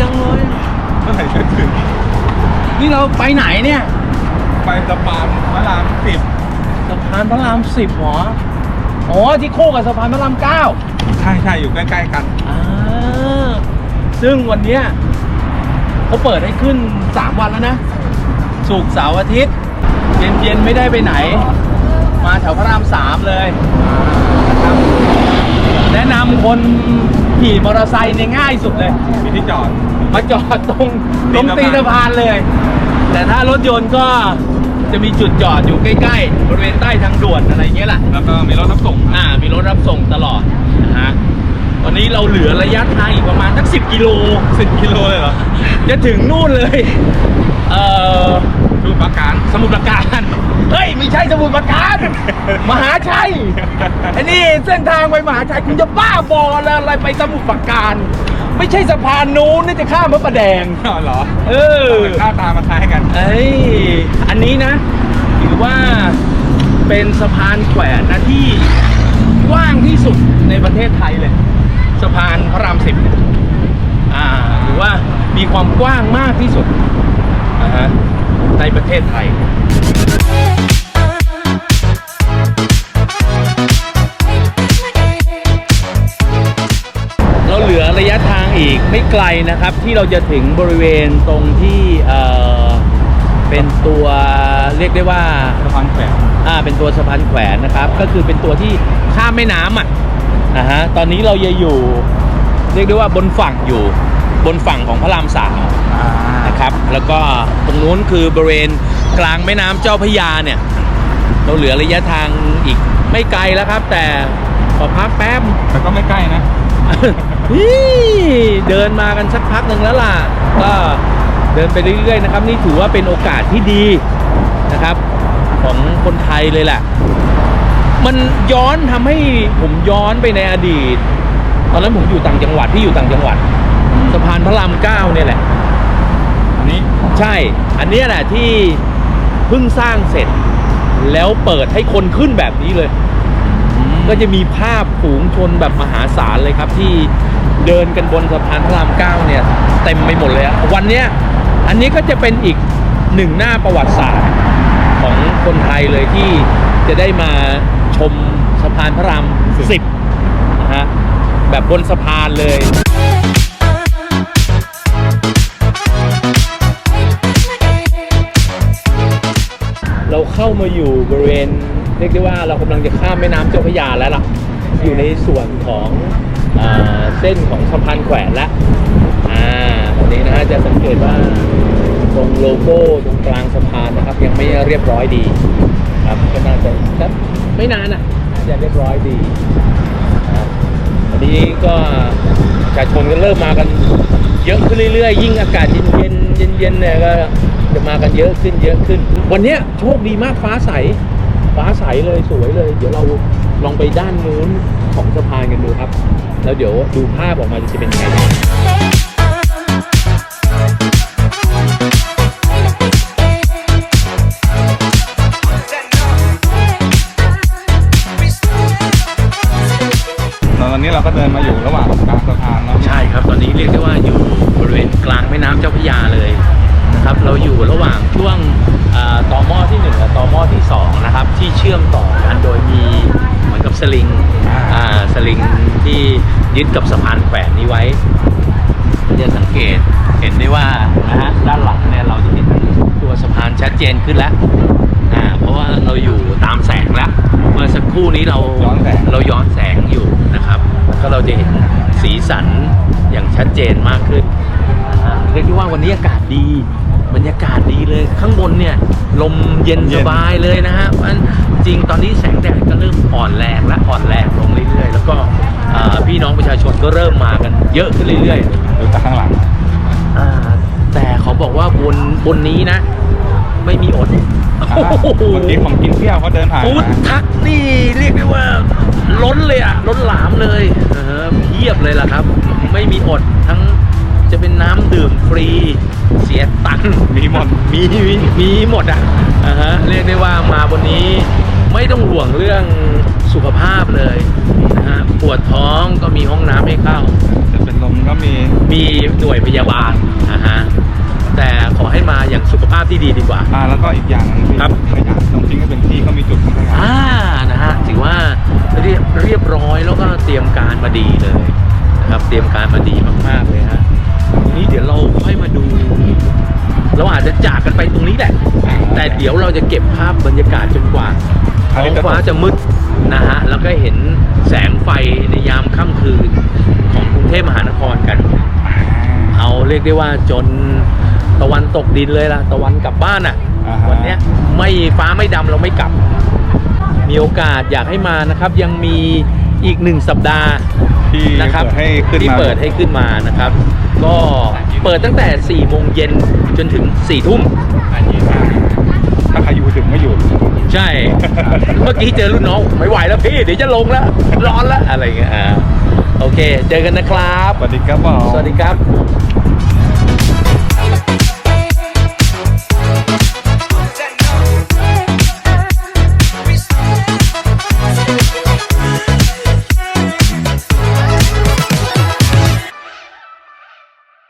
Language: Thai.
จังเลยเมื่อไหร่จะถึงนี่เราไปไหนเนี่ยไปสะพานพระรามสิบสะพานพระรามสิบหรออ๋อที่โค้งกับสะพานพระรามเก้าใช่ใช่อยู่ใกล้ๆกันอ่าซึ่งวันเนี้ยเขาเปิดให้ขึ้น3วันแล้วนะสุกร์เสาร์อาทิตย์ เย็นๆไม่ได้ไปไหน มาแถวพระรามสามเลยนะครับแนะนำคน ขี่มอเตอร์ไซค์เนี่ยง่ายสุดเลย มีที่จอด มาจอดตรงตรงตีตีนนสะสะพาพานนเลย แต่ถ้ารถยนต์ก็จะมีจุดจอดอยู่ใกล้ๆบริเวณใต้ทางด่วนอะไรอย่างเงี้ยแหละ แล้วก็มีรถรับส่งอ่า มีรถรับส่งตลอดนะฮะตอนนี้เราเหลือระยะทางอีกประมาณสักสิบกิโล สิบกิโลเลยเหรอ จะถึงนู่นเลย เอ่อ ดูปราการ สมุทรปราการ เฮ้ยไม่ใช่สมุทรปราการ มหาชัยอันนี้เส้นทางไปมหาชัยคุณจะบ้าบอเลยอะไรไปสมุทรปราการ ไม่ใช่สะพานนู้นนี่จะข้ามพระประแดง อ๋อเหรอเออหน้าตามันคล้ายกันเอ้ย อันนี้นะถือว่าเป็นสะพานแขวนนะที่กว้างที่สุดในประเทศไทยเลย สะพานพระรามสิบเนี่ยอ่าหรือว่ามีความกว้างมากที่สุดนะฮะ ในประเทศไทยเราเหลือระยะทางอีกไม่ไกลนะครับ ที่เราจะถึงบริเวณตรงที่เอ่อเป็นตัวเรียกได้ว่าสะพานแขวนอ่าเป็นตัวสะพานแขวนนะครับ ก็คือเป็นตัวที่ข้ามแม่น้ำอะนะฮะตอนนี้เราจะอยู่ เรียกได้ว่าบนฝั่งอยู่บนฝั่งของพระรามสามอ่า นะครับ แล้วก็ตรงนู้นคือบริเวณกลางแม่น้ำเจ้าพระยาเนี่ย เราเหลือระยะทางอีกไม่ไกลแล้วครับ แต่ขอพักแป๊บ แต่ก็ไม่ใกล้นะนี่เดินมากันสักพักหนึ่งแล้วล่ะ ก็เดินไปเรื่อยๆนะครับ นี่ถือว่าเป็นโอกาสที่ดีนะครับ ของคนไทยเลยแหละ มันย้อนทำให้ผมย้อนไปในอดีต ตอนนั้นผมอยู่ต่างจังหวัดที่อยู่ต่างจังหวัดสะพานพระรามเก้าเนี่ยแหละอันนี้ ใช่ อันเนี้ยแหละที่เพิ่งสร้างเสร็จ แล้วเปิดให้คนขึ้นแบบนี้เลย ก็จะมีภาพฝูงชนแบบมหาศาลเลยครับ ที่เดินกันบนสะพานพระรามเก้าเนี่ยเต็มไปหมดเลยอะวันเนี้ยอันนี้ก็จะเป็นอีกหนึ่งหน้าประวัติศาสตร์ของคนไทยเลยที่จะได้มาชมสะพานพระรามสิบนะฮะแบบบนสะพานเลย เข้ามาอยู่บริเวณเรียกได้ว่าเรากำลังจะข้ามแม่น้ำเจ้าพระยาแล้วล่ะ อยู่ในส่วนของอเส้นของสะพานแขวนแล้วอ่าวันนี้นะฮะจะสังเกตว่าตรงโลโก้ตรงกลางสะพานนะครับ ยังไม่เรียบร้อยดีครับก็น่าจะสักไม่นานอะจะเรียบร้อยดีครับวันนี้ก็ประชาชนก็เริ่มมากันเยอะขึ้นเรื่อยๆ ยิ่งอากาศเย็นๆเย็นๆเนี่ยก็ จะมากันเยอะขึ้นเยอะขึ้น วันนี้โชคดีมากฟ้าใส ฟ้าใสเลยสวยเลย เดี๋ยวเราลองไปด้านนู้นของสะพานกันดูครับ แล้วเดี๋ยวดูภาพออกมาจะเป็นยังไงตอนนี้เราก็เดินมาอยู่ระหว่าง ราอยู่ระหว่างช่วงอ่าต่อหม้อที่1กับต่อหม้อที่2นะครับที่เชื่อมต่อกันโดยมีเหมือนกับสลิงอ่าสลิงที่ยึดกับสะพานแขวนนี้ไว้ก็จะสังเกตเห็นได้ว่านะฮะด้านหลังเนี่ยเราจะเห็นตัวสะพานชัดเจนขึ้นแล้วอ่าเพราะว่าเราอยู่ตามแสงแล้วเมื่อสักครู่นี้เราย้อนแสงเราย้อนแสงอยู่นะครับ ก็เราจะเห็นสีสันอย่างชัดเจนมากขึ้นนะฮะเรียกได้ว่าวันนี้อากาศดี บรรยากาศดีเลยข้างบนเนี่ย ลมเย็นเย็สนบายเลยนะฮะมันจริงตอนนี้แสงแดดก็เริ่มอ่อนแรงและอ่อนแรงลงเรื่อยๆ แล้วก็อ่าพี่น้องประชาชนก็เริ่มมากันเยอะขึ้นเรื่อยดูจากข้างหลังๆอ่าแต่เขาบอกว่าบนบนนี้นะ ไม่มีอดอ่าเมื่อกี้ผมกินเปรี้ยวเขาเดินผ่านฟู้ดมาทักนี่เรียกได้ว่า ล้นเลยอะล้นหลามเลยเออเพียบเลยล่ะครับ ไม่มีอดทั้ง จะเป็นน้ำดื่มฟรีเสียตังค์มีหมดมีมีมีหมดอะอ่าฮะเรียกได้ว่ามาบนนี้ไม่ต้องห่วงเรื่องสุขภาพเลยนะฮะปวดท้องก็มีห้องน้ำให้เข้า จะเป็นลมก็มีมีหน่วยพยาบาลนะฮะแต่ขอให้มาอย่างสุขภาพที่ดีดีกว่า อ่าแล้วก็อีกอย่างหนึงที่ครับ ขยะต้องทิ้งให้เป็นที่เขามีจุดทิ้งขยะ อ่านะฮะถือว่าเรียบเรียบร้อยแล้วก็เตรียมการมาดีเลยนะครับเตรียมการมาดีมากๆ เดี๋ยวเราจะเก็บภาพบรรยากาศจนกว่าท้องฟ้าจะมืดนะฮะแล้วก็เห็นแสงไฟในยามค่ำคืนของกรุงเทพมหานครกันอ่าเอาเรียกได้ว่าจนตะวันตกดินเลยล่ะ ตะวันกลับบ้านอะอ่าฮะวันเนี้ยไม่ฟ้าไม่ดำเราไม่กลับ มีโอกาสอยากให้มานะครับ ยังมีอีกหนึ่งสัปดาห์ที่นะครับเปิดให้ขึ้นที่มาเปิดให้ขึ้นมานะครับ ก็เปิดตั้งแต่4ี่โมงเย็นจนถึง4ี่ทุ่ม ถ้าใครอยู่ถึงไม่อยู่ ใช่ เมื่อกี้เจอรุ่นน้องไม่ไหวแล้วพี่ เดี๋ยวจะลงแล้ว ร้อนแล้วอะไรอย่างเงี้ยอ่าโอเค เจอกันนะครับ สวัสดีครับบอสวัสดีครับ